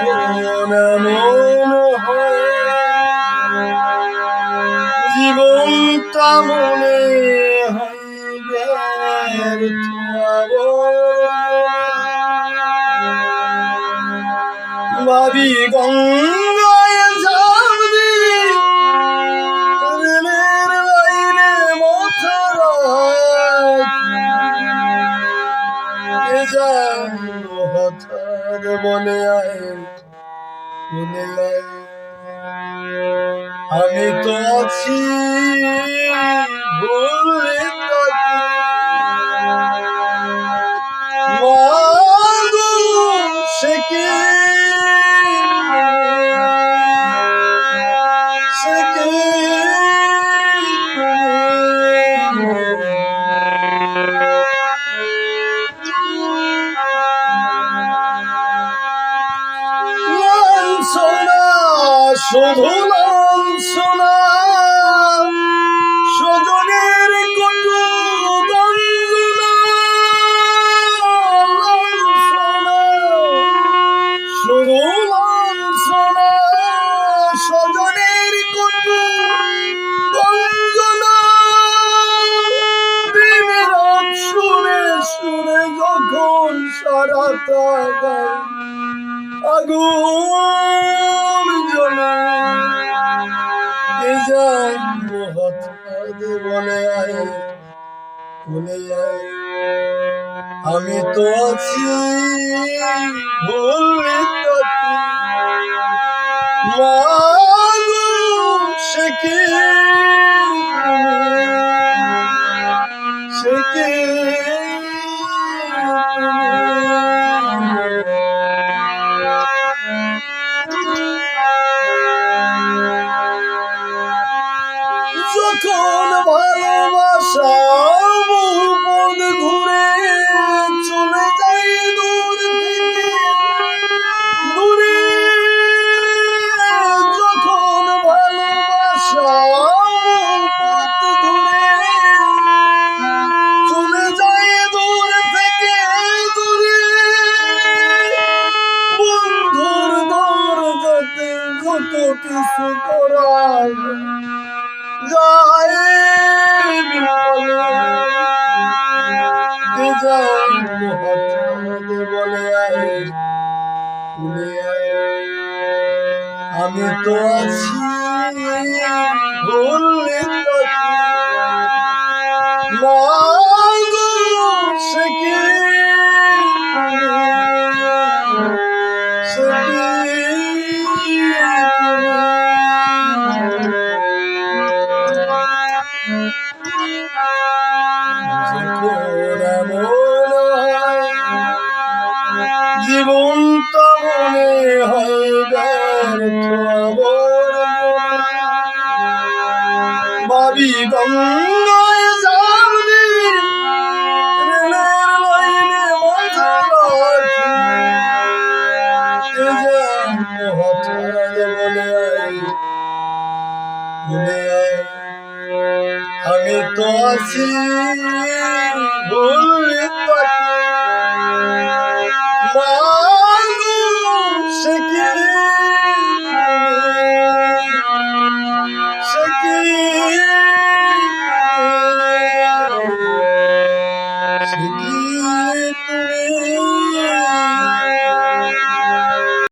এমন হয় জীবনটা মনে হয় ভাবি গঙ্গায় মনে মনে আমি তো আছি মাগো সে কি? লাঞ্ছনা শুধু লাঞ্ছনা স্বজনের কটু গঞ্জনা লাঞ্ছনা শুধু লাঞ্ছনা স্বজনের কটু গঞ্জনা দিনের শুনে শুনে যখন আগুন জ্বলে। যায় হঠাৎ বলে আয়। বলে আয়। আমি তো আছি ভুলে যখন দরজাতে যত কিছু করায় যায় বলে আমি তো আছি ভুলে মাগো সে কি সে হাত ছড়ালে বলে বলে আমি তো আছি বলে